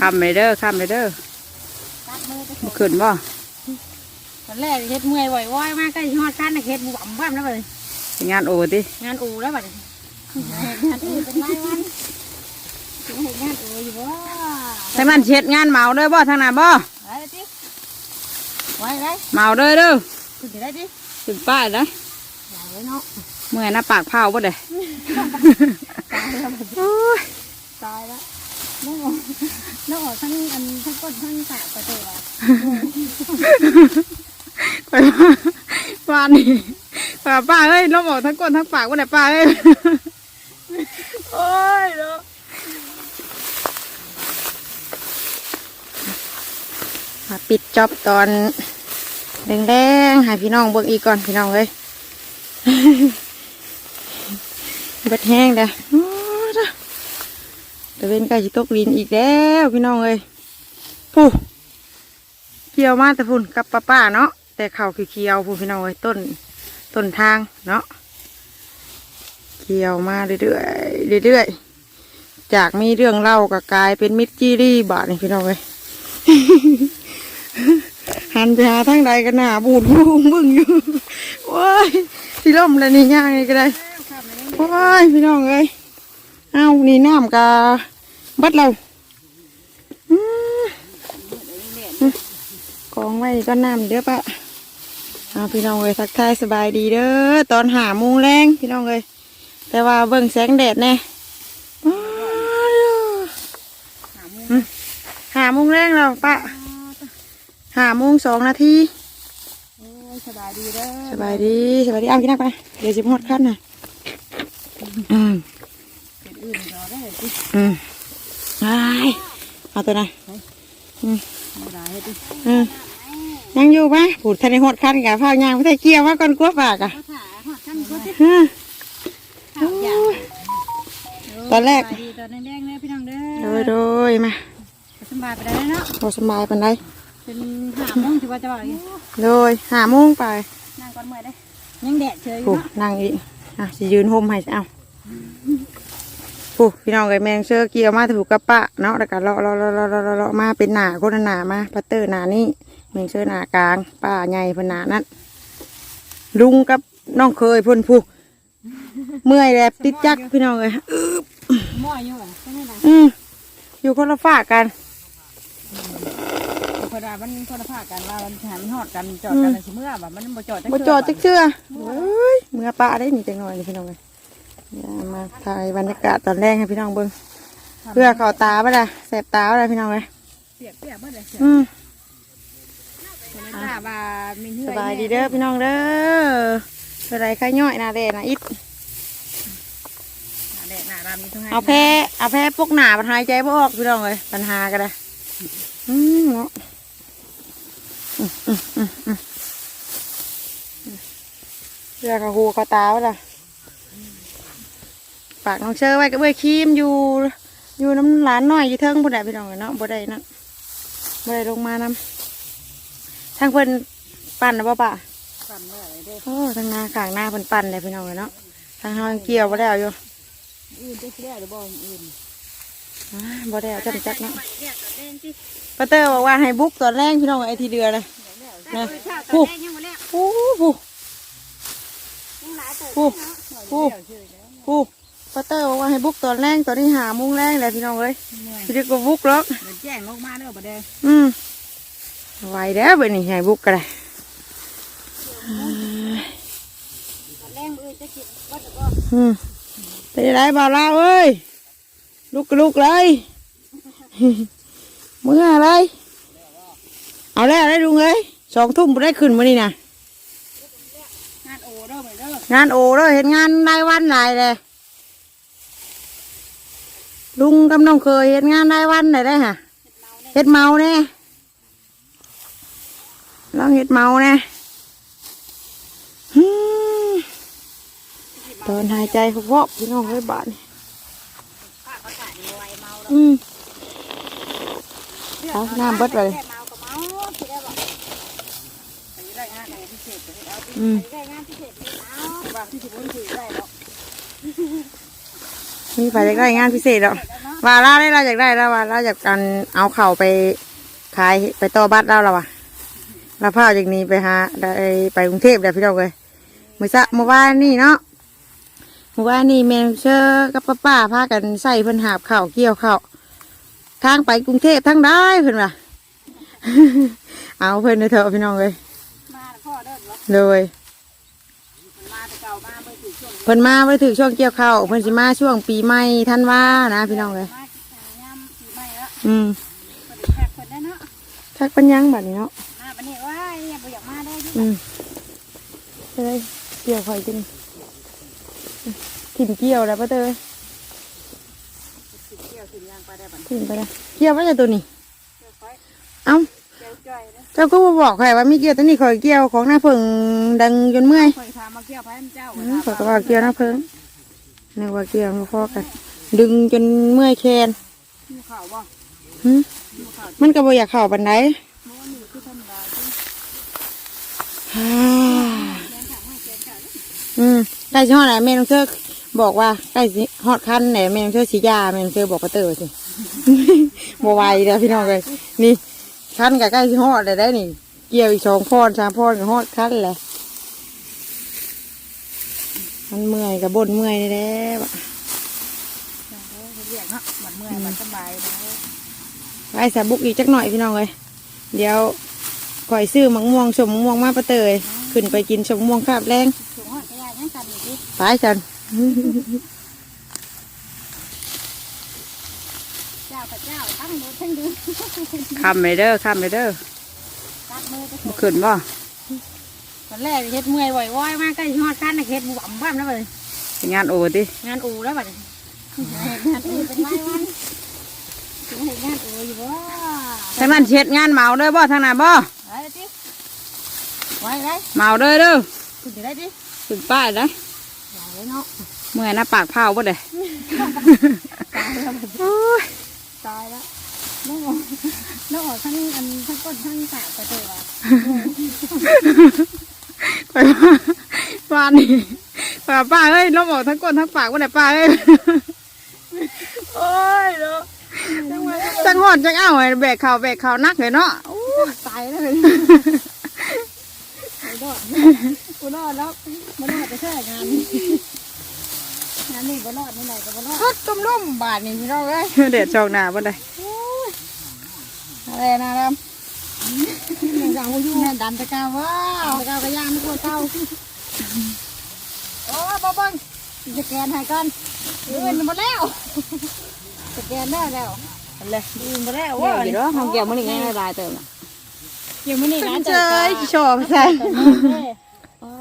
คำเลยเด้อคำเลยเด้อตัดมือไปบ่ขึ้นบ่ตอนแรกเฮ็ดเมื่อยไหวว่อยมากใกล้ฮอดกันน่ะเฮ็ดบุ๋มบ้ามแล้วบัดนี้ไปงานโอติงานอูแล้วบัดนี้งานอูเป็นรายวันถึงเฮ็ดงานอูอยู่บ่ให้มันเช็ดงานเมาเด้อบ่ทางหน้าบ่ได้ติไว้ได้เมาเด้อเด้อขึ้นได้ติขึ้นป้ายนะได้เลยเนาะเมื่อยหน้าปากเผาบ่ได้ตายแล้วบัดนี้โอ้ยตายแล้ว น้องออกน้องออกทั้งอันทั้งก้นทั้งสากประตูอะไปป้านี่ป้าป้าเฮ้ยลมออกทั้งก้นทั้งปากบ่าได้ป้าเฮ้ยโอ้ยเนาะปิดจ็อบตอนแดงๆให้พี่น้องเบิ่งอีกก่อนพี่น้องเอ้ยเบ็ดแห้งเด้อ ตะเวนใกล้สิตกลินอีกแล้วพี่น้องเอ้ยผู้เกี่ยวมาแต่พุ่นกับป้าป้าเนาะแต่เขาวเขียวๆพุ่นพี่น้องเอ้ยต้นต้นทางเนาะเกี่ยวมาเรื่อยๆเรื่อยๆจากมีเรื่องเล่าก็กลายเป็นมิตรจีรีบาทนี่พี่น้องเอ้ยหันไปหาทางใดกันหนาบูดบูมบึ้งอยู่โอ้ยที่ล่มแล้วนี่ย่างไงก็ได้โอ้ยพี่น้องเอ้ยเอานี่น้ำกา บัดเราอืมอืมกองไว้ก็น้ำเด้อปะเอาพี่น้องเอ้ยทักทายสบายดีเด้อตอนหาโมุงแรงพี่น้องเอ้ยแต่ว่าเบิ่งแสงแดดแน่อ้าวอืมหาโมุงแรงแล้วปะหาโมุงสองนาทีโอ้ยสบายดีเด้อสบายดีสบายดีเอากินนักไปเดี๋ยวสิบหดขั้นน่ะอืมเป็นอื่นรอได้ติอืมไอ้ เอาตัวไหนบ่ได้เฮ็ดติอืมยังอยู่ไหมผูดทะเลหดขั้นกับผ้ายางไม่ได้เกี่ยวว่าก่อนกลัวปากอะก็ถ่าฮอดกันก็ติอืมถามอย่างตอนแรกสบายดีตอนแรกๆเด้อพี่น้องเด้อโดยโดยมาสบายไปได้เนาะพอสบายปันไดเป็นหาโมงที่ว่าจะบอกอีกโดยหาโมงไปนั่งก่อนเมื่อยได้ยังแดดเชยอผูยู่เนาะนั่งอีกอะสิยืนห่มให้เอา ผูพี่น้องกับแมงเชื่อเกี่ยวมาถูกกระปะเนาะแล้วก็เลาะเลาะเลาะเลาะเลาะเลาะมาเป็นหนาคนละหนามาพัตเตอร์หนานี่แมงเชื่อหนากลางป้าใหญ่เพนหนานั้นลุงกับน้องเคยเพ่นผู้เมื่อยแล้วติดจักพี่น้องเลยหม้ออยู่อะใช่ไหมล่ะอืมอยู่คนละฝากกันเพราะว่ามันคนละภาคกันว่ามันหามันฮอดกันจอดกันแล้วสิเมื่อว่ามันบ่จอดจักบ่เทื่จอดจักเชื่อเฮ้ยเมื่อป้าได้นี่จังหน่อยนี่พี่น้องเลยอย่า มาถ่ายบรรยากาศตอนแรกให้พี่น้องเบิ่งเพื่อเขาตาบ่ล่ะแสบตาบ่ล่ะพี่น้องเลยเปียกเปียกเบิดเลยเสียอืมคนละว่ามีเหื่สบายดีเด้อพี่น้องเด้อสบายข้าย่อยหนาแดดนะอิดแดดหน้ารำนี่ทั้งเอาแพ้เอาแพ้พวกหนาปัญหายใจบ่ออกพี่น้องเลยปัญหากันเลยอืมเนาะอืมอืมอืมอืมเรือกับหูเขาตาไว้ละ ปากน้องเชอไว้กับเบ้ยครีมอยู่ อยู่น้ำร้านน้อยอยู่เทิงบ่ได้พี่น้องเอ้ยเนาะบ่ได้นั่นบ่ได้ลงมานำทางเพิ่นปั่นนะบ่ป่ะสั่นเลยเด้อโอ้ทางหน้ากลางหน้าเพิ่นปั่นเลยพี่น้องเอ้ยเนาะทางเฮายังเกี่ยวบ่ได้เอาอยู่อื่นจะสิได้หรือบ่อื่นอ้าบ่ได้เอาจักจักเนาะเรียกตัวเล่นสิป้าเตอร์บอกว่าให้บุกตอนแรกพี่น้องไอ้ทีเดือนะนะผู้ยังบ่แล้วผู้ผู้ยังหลายตัวผู้ผู้ ผู้ป้าเตอร์บอกว่าให้บุกตอนแรกตอนนี้หาโมุ้งแรกเลยพี่น้องเอ้ยเมื่อยพี่เด็กก็บุกหรอกเดี๋ยวแจ้งลงมาเด้อบ่ได้อืมไหวแล้วเบอร์นี่ให้บุกกันเลยแรงมือจะกินว่าจะบ่อืมเป็นไรบ่าวลาวเอ้ยลุกก็ลุกเลยมึงอะไรเอาแล้วได้ลุงเอ้ยสองทุ่มบ่ได้ขึ้นมานี่นะงานโอเด้อไปเด้องานโอเลยเห็นงานรายวันหลายเลย ลุงกำน้องเคยเห็นงานรายวันไหนได้ฮะเห็ดเมาเนี่ยลองเห็ดเมาเนี่ยฮึ่มตอนหายใจเขาพอกพี่น้องไว้บาดนี่ป้าเขาถ่ายไวเมาอืมเอาน้ำเบิดเลยเมาก็เมาสิได้บ่ไปได้งานไหนพิเศษก็เอาอื มไปได้งานพิเศษเอาบางที่สิบ่ถือได้หรอกมีไปได้งานพิเศษหรอกแล้วเนาะว่าเราได้เราอยากได้แล้วว่าเราอยากกันเอาเข่าวไปขายไปต่อบัตรเราแล้วว่ะเราพาจากนี้ไปหาได้ไปกรุงเทพเดี๋ยวพี่น้องเลยเมื่อซะเมื่อวานนี่เนาะเมื่อวานนี่แมนเชอร์กับป้าป้าพากันใส่เพิ่นหาบข่าวเกี่ยวข่าวทางไปกรุงเทพทั้งได้เพิ่นว่ะเอาเพิ่นเถอะพี่น้องเลยมาพ่อเด้อบ่เลยมาแต่เก่ามา พิ่นมาไปถึงช่วงเกี่ยวข้าวเพิ่นสิมาช่วงปีใหม่ท่านว่านะพี่น้องเลยมาย่ำปีใหม่แล้วอืมเพิ่นแขกเพิ่นได้เนาะทักปัญญังแบบนี้เนาะมาบัดนี้ว่าอย่าบ่อยากมาได้ดิอืมเฮ้ยเกี่ยวคอยกินถิ่นเกี่ยวแล้วปะเตยเกี่ยวถึงยางไปได้บัดถิ่นไปเลยเกี่ยวว่าจะตัวนี้เกี่ยวค่อยเอ้าเกี่ยว จ่อยเด้อเจ้าก็บ่บอกใครว่ามีเกี่ยวตัวนี้คอยเกี่ยวของหน้าเพิงดังจนเมื่อยข่อยถามมาเกี่ยวไปให้เจ้าอืมข้อยก็ว่าเกี่ยวหน้าเพิงนึกว่าเกี่ยวมาพอกัน ดึงจนเมื่อยแขนมีข่าวบ่หึมีข่าวมันก็บ่อยากเข่าปันไดโมนี่คือธรรมดาที่ฮ่าแกนถามว่าแกนถามอืมใกล้สิฮอดแล้วแม่น้องเธอบอกว่าใกล้สิฮอดคันไหนแม่น้องเธอสียาแม่น้องเธอบอกปะเตอสิ บ่ไหวแล้วพี่น้องเลยนี่ คันกับใกล้สิฮอดเลยได้นี่ เกี่ยวอีกสองพอนสามพอนก็ฮอดคันแหละมันเมื่อยกับบนเมื่อยนี่แหละบะเรียกเนาะบัดเมื่อยบัดสบายแล้วไปสาบุกอีกจักหน่อยพี่น้องเลยเดี๋ยวก่อยซื้อมะม่วงชมมะม่วงมาปะเตยขึ้นไปกินชมมะม่วงคาบแรงสูงหอดกระยายังสั่นอยู่ดิไปจัน เจ้าพระเจ้า ตั้งมือทั้งดืนคำเลยเด้อคำเลยเด้อตัดมือไปบ่ขึ้นบ่ตอนแรกเฮ็ดเมื่อยบ่อยๆมากใกล้ฮอดกันน่ะเฮ็ดบุ๋มบ้ามแล้วบัดนี้เป็นงานโอติงานอูแล้วบัดนี้งานอูเป็นไรวันถึงเฮ็ดงานอูอยู่บ่ทางนั้นเช็ดงานเมาเด้อบ่ทางนั้นบ่ไว้เลยติไว้เลยเมาเด้อเด้อถึงจะได้ดิขึ้นป้ายนะอย่าเลยเนาะเมื่อยหน้าปากเผาบ่ได้ตายแล้วบัดนี้โอ้ยตายแล้ว น้องออกน้องออกทั้งอันทั้งก้นทั้งขาไปเถอะว่ะไปว่าป้านี่ป้าป้าเอ้ยล้มออกทั้งก้นทั้งปากบ่ได้ป้าเอ้ยโอ้ยเนาะจังหอดจังอ้าวให้แบกข่าวแบกข่าวนักเลยเนาะโอ้ยตายแล้วเลยไม่รอดกูรอดแล้วมันรอดไปแค่งานนี้งานนี้ก็รอดนี่ไหนก็บ่รอดพัดต้มล่มบาทนี่พี่น้องเอ้ยเด็ดจองหน้าบ่ได้ อะไรนะดแม่งกูอยู่แม่ดันตะกาว้าวตะกากระย่างไม่กลัวเต้าำโอ้บ่เบิ่งสแกนให้ก่อนเงินหมดแล้วสแกนได้แล้วเลยยืมไปแล้วว่าว่าอยู่เนาะห้องเกี่ยวมื้อนี้ไงลายเติมน่ะเกี่ยวมื้อนี้ร้านเจเจอยชอบใส่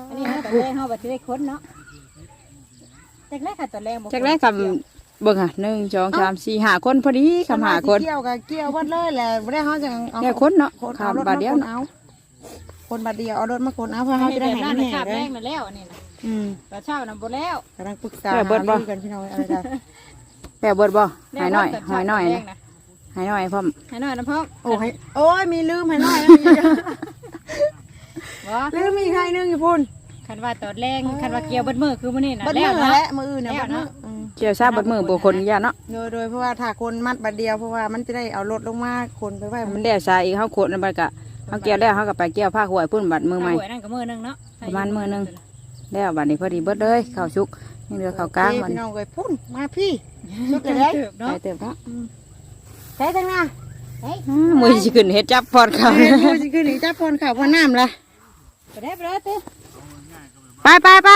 อันนี้ฮะตอนแรกเฮาบัดสิได้ค้นเนาะแรกแรกค่ะตอนแรกบ่จากแรกคำ เบิ่งอะหนึ่งสองสามสี่ห้าคนพอดีคำห้าคนเกี่ยวกับเกี่ยววัดเลยแหละบ่ได้เฮาจังเอาเนี่ยคนเนาะคนเอารถคำบาทเดียวคนเนาะเอาคนบาทเดียวเอารถมาคนเอาเพื่อเฮาจะได้หายมันแห้งแรเลยกนั่นแล้วอันนี้นะอืมปลาเช่านั่นบ่แล้วกำลังปรึกษาแม่เบิดบ่หารือกันพี่น้องอะไรกันแบบเบิดบ่แรหากยหน่อยแต่หายหน่อยแรนะกนะหายหน่อยพร้อมหายหน่อยนะพ่อโอ้ยโอ้ยมีลืมให้หน่อยบ่ลืมมีใครนึงอยู่พุ่น คันว่าตอนแรกคันว่าเกี่ยวเบดมือคือมื้อนี้น่ะบัดแล้มืวอเนาะ และมืออื่นนะแล้วบัดมือเนาะอืมเกี่ยวซาบดมือบุคคลยาเนาะโดยโดยเพราะว่าถ้าคนมัดบัดเดียวเพราะว่ามันจะได้เอารถลงมาคนไปไว้มันแดดซาอีกเฮาโคตรนั่นบัดกะเฮาเกี่ยวแล้วเฮาก็ไปเกี่ยวผ้าหวยพุ่นบัดมือใหม่หวยนั่นก็มือหนึงเนาะประมาณมื้อหนึ่ง แล้วบัดนี้พอดีเบิดเลยข้าวชุกนี่เหลือข้าวกลางเอ้ยมันพี่น้องเลยพุ่นมาพี่ชุดเกิเลยดเด้เติบไปเนาะเติมเนาะใช้ทั้งหน้าเฮ้ยอืมมือสิขึ้นเฮ็ดจับพอดเขาเฮ้ยมือสิขึ้นอีกจ้าพรข่าวพรน้ำละไปได้ไปได้ติ ไปไปไป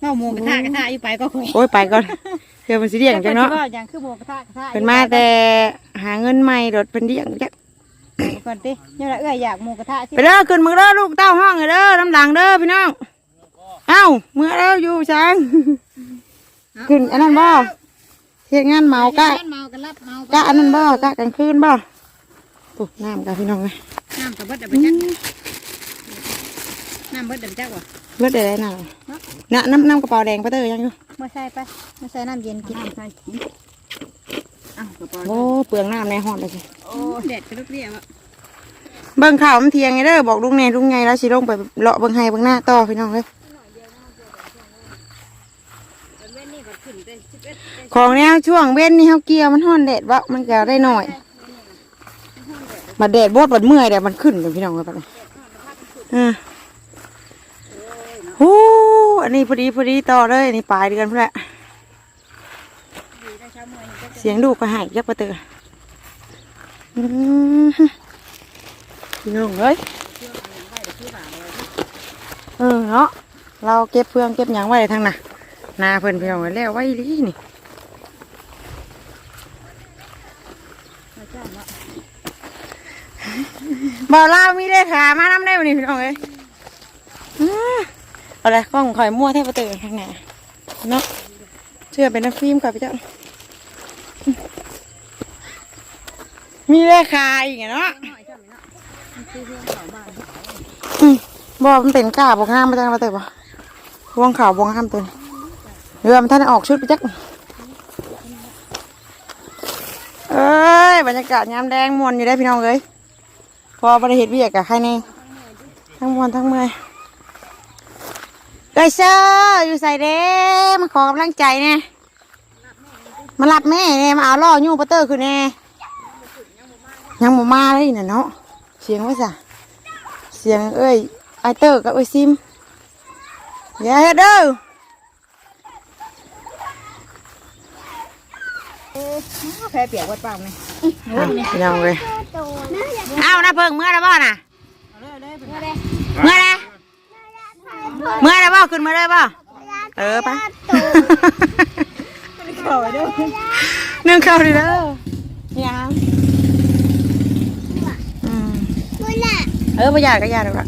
เนาะหมูกระทะกระทะอยู่ไปก็คุยโอ้ยไปก่อนเดี๋ยวมันสิเดี่ยงจังเนาะอย่างคือหมูกระทะกระทะเป็นมาแต่หาเงินใหม่รถเป็นเดี่ยงจักก่อนติเนี่ยละเอ้ยอยากหมูกระทะสิไปเด้อขึ้นมือเด้อลูกเต้าห้องเลยเด้อน้ำหลังเด้อพี่น้องเอ้ามือเด้ออยู่ช้างขึ้นอันนั้นบ่เฮ็ดงานเมากะเมากันรับเมากะอันนั้นบ่กะกลางคืนบ่ปุ๊บน้ำกะพี่น้องเลยน้ำกับเบิดเอาไปจัก น้ำเบิดเดี๋ยวจักว่ะเลือดได้น้ำน่ะน้ำน้ำกระเป๋าแดงปะเตอยังอยู่มาใส่ไปมาใส่น้ำเย็นกินใส่อ้าวกระป๋องโอ้เปลืองน้ำในห้องเลยสิโอ้เด็ดกระลุกเรียบอะเบิ่งข่าวมันเทียงไงเด้อบอกลุงแน่ลุงไงแล้วสิลงไปเลาะเบิ่งให้เบิ่งหน้าต่อพี่น้องเลยเว้นนี่ก็ขึ้นของเนี้ยช่วงเว้นนี่เขาเกี่ยวมันห่อนแดดวะมันก็ได้หน่อยมาแดดบดบัดเมื่อยแดดมันขึ้นเลยพี่น้องเลยปะเนี่ย อ่าโอ้อันนี้พอดีพอดีต่อเลยอันนี้ปลายเดือนเพื่อนแหละเสียงดูกระหายยักประเตออืมพี่น้องเอ้ยเออเนาะเราเก็บเฟืองเก็บหยังไว้ทางน่ะนาเพิ่นพี่น้องเอ้ยแล้วไว้ดีนี่บ่าวลาวมีเลขามาน้ำได้วันนี้พี่น้องเอ้ย อะไรกล้องข่อยมั่วแทบประตูทางไหนเนาะเชื่อเป็นน้ำฟิล์มกับพี่เจ้า มีเลขาอีกอะเนาะอืมบ่มันเป็นกาบงามมาจังมาเตะบ่วงขาววงงามตัวนี้เรือมันท่านออกชุดไปจักเอ้ยบรรยากาศยามแดงมวนอยู่ได้พี่น้องเอ้ยพอบริเหตุเวียกกับใครนี่ทั้งมวนทั้งเมื่อย เอ้ยเซอร์อยู่ใส่เด้มาขอกำลังใจเนี่ยมารับแม่เนี่ยมาเอาล่อยูปเตอร์คือแน่ยังบ่มาเลยน่ะเนาะเสียงไว้ซะเสียงเอ้ยไอเตอร์กับเอ้ยซิมอย่าเฮ็ดเด้อแพ้เปียกวัดเปล่าไหมอะพี่น้องเลยเอานะเพิ่งเมื่อแล้วบ่น่ะเมื่อแล้ว เมื่อแล้วบ่ขึ้นมาเลยบ่เออไปนึ่งข้าวดีเด้อยังอืมเออประหยัดก็ประหยัดเลยว่ะ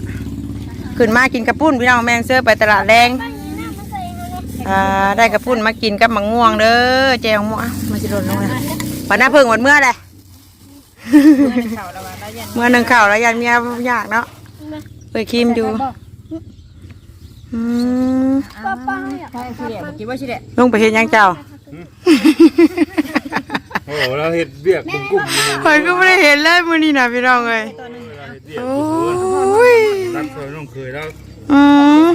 ขึ้นมากินกระปุ้นพี่น้องแมงเสื้อไปตลาดแรงอ่าได้กระปุ้นมากินกับมังม่วงเด้อแจวม่วงอะมาสิโดนลงเลยวันหน้าเพิ่งวันเมื่อเลยเมื่อหนึ่งข่าวแล้วยันเมียยากเนาะไปคิมดู อืมใช่ชิเดะคิดว่าชิเดะลงไปเห็นยังเจ้าโอ้โหเราเห็ดเบียกกลุ่มกลุ่มๆอยู่คอยก็ไม่ได้เห็นเลยมือนี้นะพี่น้องเลยเวลาเห็ดเบียกโอ้ยรัดเคยน้องเคยแล้วอืม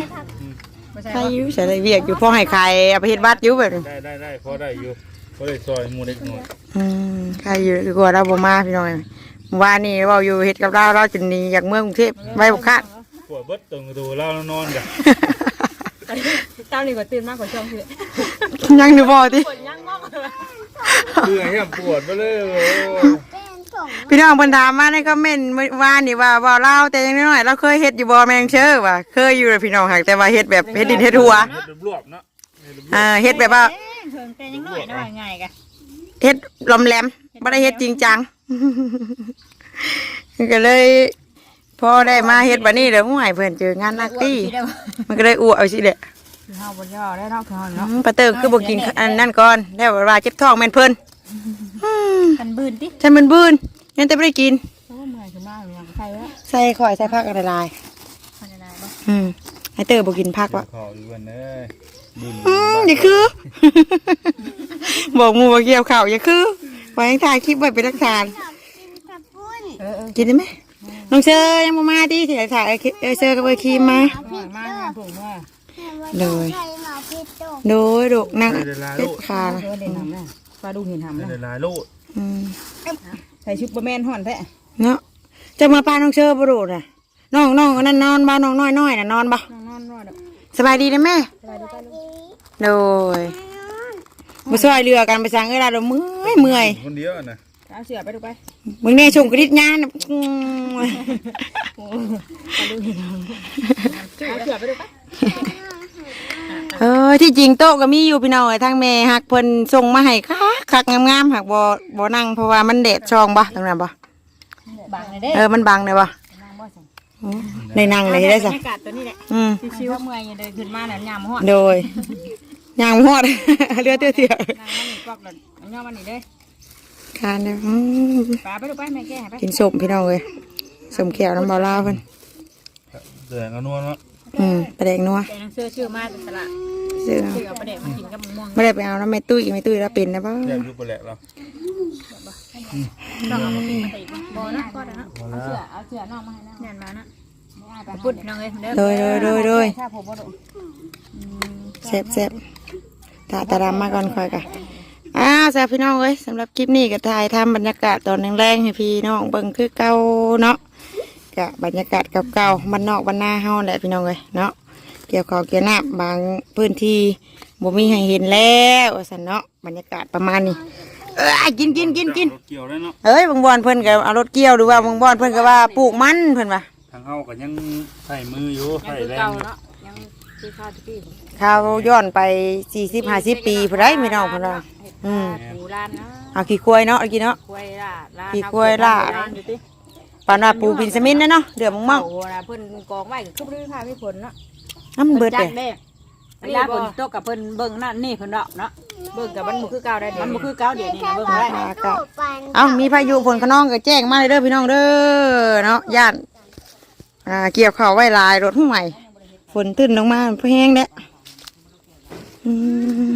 ไม่ใช่ใครอยุ่ใส่อะไรเวียกอยู่พ่อให้ใครเอาไปเห็ดบัดอยู่แบบนี้ได้ได้ได้พอได้อยู่พอได้ซอยหมูเล็กหน่อยอืมใครอยู่ดีกว่าเราบ่มาพี่น้องเอ้ยเมื่อวานนี้เราอยู่เห็ดกับเราเราจนหนีอยากเมืองกรุงเทพไว้บุกคาด ปวดเบิดตรงดูเล่านอนกันเจ้านี่ก็ตื่นมากกว่าช่วงชิเดะยังดูบ่ที่เบื่อแค่ปวดไปเลยโอ้พี่น้องเพิ่นถามมาในคอมเมนต์เมื่อวานนี่ว่าบ่เล่าแต่ยังน้อยๆเราเคยเฮ็ดอยู่บ่แมงเชอว่ะเคยอยู่เลยพี่น้องหักแต่ว่าเฮ็ดแบบเฮ็ดดินเฮ็ดหัวเห็ดรวบๆเนาะเห็ดรวบอ่าเฮ็ดแบบว่าเพิ่งแต่ยังน้อยนะว่าง่ายกะเฮ็ดลอมแหลมไม่ได้เฮ็ดจริงจังก็เลย พอได้มาเฮ็ดบัดนี้เดี๋ยวห่วยเพิ่นเจองานนักตี้มันก็เลยอ้วเอาสิเด้เฮาบ่ย่อได้เนาะเฮาอืเนาะมป้าเติงคือบ่กินอันนั่นก่อนแล้วว่าเจ็บท้องแม่นเพิ่นอืมกันบืนติฉันมันบืนยังแต่บ่ได้กินโอ้เมื่อยขึ้นมาอย่างใครวะใส่ข่อยใส่ผักอะไรลายพันได้บ่ๆอืมไอ้เตอบ่กินผักๆวะขออยู่วันเอ้ยบุญอืมอย่าคือ บอกหมู่บ่เกี่ยวข้าวอย่าคือไว้ให้ถ่ายคลิปไว้เป็นหลักฐานเออเออกินได้ไหม น้องเชอร์ยังมามาที่ถ่ายถ่ายเออเชอร์กับเออครีมมามากผมว่าเลยโดยดุนั่งได้หลายเจ็โลบขาเออเด่นหำนะปลาดูเห็นหำนะได้หลายโลอืมใส่ชุดบะแมนห่อนแท้เนาะจะมาปาน้องเชอร์บรูน่ะน้องน้องอันนั่นนอนบ้าน้องน้อยน้อยน่ะนอนบ่นอนนอนนอนเด้อสบายดีนะแม่สบายดีป่ะลูกโดยมาช่วยเรือกันไปสั่งเวลาเราเมื่อยเมื่อยคนเดียวนะ เอาเสือไปดูไปมึงเนี่ยชงกระดิษงานน่ะอืมปลาดูเห็นหำเอาเสือไปดูไปเออที่จริงโต๊ะก็มีอยู่พี่น้องไอ้ทางแม่หักเพิ่นส่งมาให้คักคักงามๆหักบ่บ่นั่งเพราะว่ามันแดดช่องบ่ตรงนั้นบ่บางเลยเด้เออมันบังเลยบ่นั่งบ่สั่งในนั่งเลยได้บรจ้ะรยากาศตัวนี้แหละอืมชิวๆเมื่อยเดินขึ้นมาเนี่ยยามห่อนโดยยางหอดเรือเตี้ยเตี้ยนั่งมันนี่กอกเลยเอาย่อมันนี่เด้อ คานเนี่ยอืมปลาไปดูไปแม่แก้ให้ไปกินสมพี่น้องเลยสมแขวน้ำบาลาวเพิ่นเดือดกันนวลเนาะอืมประเด็กนัวแต่หนังเสื้อชื่อมาจากตลาดซื้อชื่อเอาประเด็กมากินกับมะม่วงไม่ได้ไปเอาน้ำไม่ตุ้ยไม่ตุ้ยแล้วเป็นนะป่ะแยกยุบไปแหละเราต้องเอามากินมาตีบ่บ่นะก็ได้นะเอาเสื้อเอาเสื้อนอกมาให้นะเนี่ยมานะไปปุ่นน้องเอ้ยเด้อโดยโดยโดยโดยถ้าผมบ่ดแซ่บแซ่บตาตาดำมาก่อนคอยกะ อ้าวสำหรับพี่น้องเอ้ยสำหรับคลิปนี้ก็ถ่ายทำบรรยากาศตอนแรงๆให้พี่น้องเบิ่งคือเก่าเนาะกะบรรยากาศเก่าๆบ้านนอกบ้านนาเฮาแหละพี่น้องเอ้ยเนาะเกี่ยวข้าวเกี่ยวน้ำบางพื้นที่บ่มีให้เห็นแล้วว่าซั่นเนาะบรรยากาศประมาณนี้เอ้ยกินกินกินกินรถเกี่ยวได้เนาะเอ้ยบางบอนเพิ่นก็เอารถเกี่ยวหรือว่าบางบอนเพิ่นก็ว่าปลูกมันเพิ่นว่าทางเฮาก็ยังใส่มืออยู่ยังใส่คือแรเก่างเนาะยังคือข้าวที่พี่ข้าวย้อนไป40 50ปีพุ่นได้พี่น้องพุ่นว่า อืมหมูร้านเนาะเอาขี้ควายเนาะเอากินเนาะควายล่ะร้านขี้ควายล่ะร้านอยู่ติปานว่าปูปินสมินนะเนาะเดือดมงมั่งโอ้นะเพิ่นกองไว้ก็คือบ่ได้พาพี่ผลเนาะน้ำมันเบิดจัเด้กเด้เวลาฝนตกกับเพิ่นเบิ่งนั่นนี่เพิ่นเนาะเนาะเบิ่งกับมันบ่คือเก่าได้เดี๋มัยวนบ่คือเก่าเดี๋ยวนี้นะเบิ่งบ่ได้อากาศเอ้ามีพายุฝนขนองก็แจ้งมาเลยเด้อพี่น้องเด้อเนาะย่านอ่าเกี่ยวข้าวไว้หลายรถหุ้มใหม่ฝนตื้นลงมาเพแห้งเด้ออืม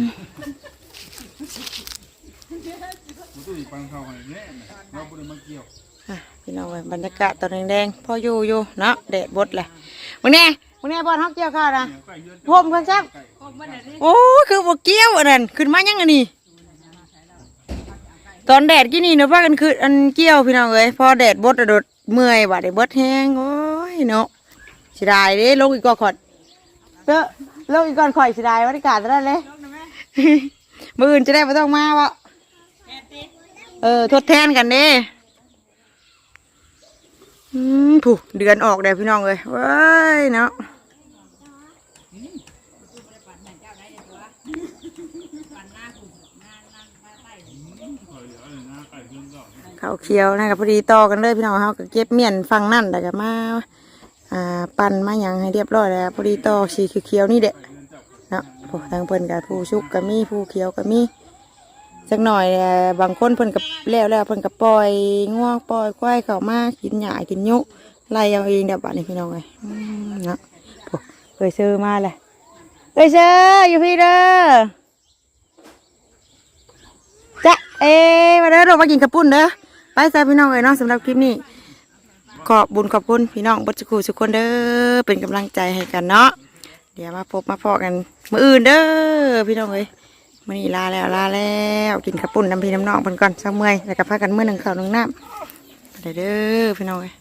มันตู้ ปังเข้าให้แน่เราบ่ได้มาเกี่ยวอะพี่น้องเอ้ยบรรยากาศตอนแดงๆพออยู่อยู่เนาะแดดบดแหละมึงแน่มึงแน่บอลฮอกเกี่ยวข้าวนะพมกันซับโอ้ยคือบ่เกี่ยวอันนั้นขึ้นมายังอันนี้ ตอนแดดกี่นี่เนาะพากันคืออันเกี่ยวพี่น้องเอ้ยพอแดดบดอะโดดเมื่อยบาดได้เบิดแห้งโอ้ยเนาะสิได้เด้ลงอีกก่อนขอดเด้อลงอีกก่อนข่อยสิได้บรรยากาศจะได้เลย มื้ออื่นจะได้บ่ต้องมาบ่ เออ ทดแทนกันเด้อืมผู้เดือนออกเด้อพี่น้องเลยเว้ยเนาะเขาวเขียวนะกับพอดีต่อกันเลยพี่น้องเขาก็เก็บเมียนฟังนั่นแต่ก็มาอ่าปั่นมาหยังให้เรียบร้อยแล้วพอดีต่อสีเขียวๆนี่เด็เนาะผู้ทางเพิ่นกับผู้ชุกกับมีผู้เขียวกับมี สักหน่อยบางคนเพิ่นกับแล้วแล้วเพิ่นกับปล่อยง่วงปล่อยควายเข้ามากินหญ้ากินยุไล่เอาเองเดี๋ยวบัดนี้พี่น้องเลยเนาะโอ้เคยซื้อมาเลยเคยซื้ออยู่พี่เด้อจ้ะเอ้มาเด้อเรามากินกระปุ่นเด้อไปจ้าพี่น้องเลยเนาะสำหรับคลิปนี้ขอบบุญขอบคุณพี่น้องบัจกุทุกคนเด้อเป็นกำลังใจให้กันเนาะเดี๋ยวมาพบมาพอกันมืออื่นเด้อพี่น้องเอ้ย มื่อนี้ลาแล้วลาแล้วกินข้าวปุ้นน้ำพีน้ำนองเพิ่นก่อนเช้าเมื่อยแล้วก็พากันเมื่อหนึ่งข้าวหนึ่งน้ำเด้อพี่น้องเอ้ย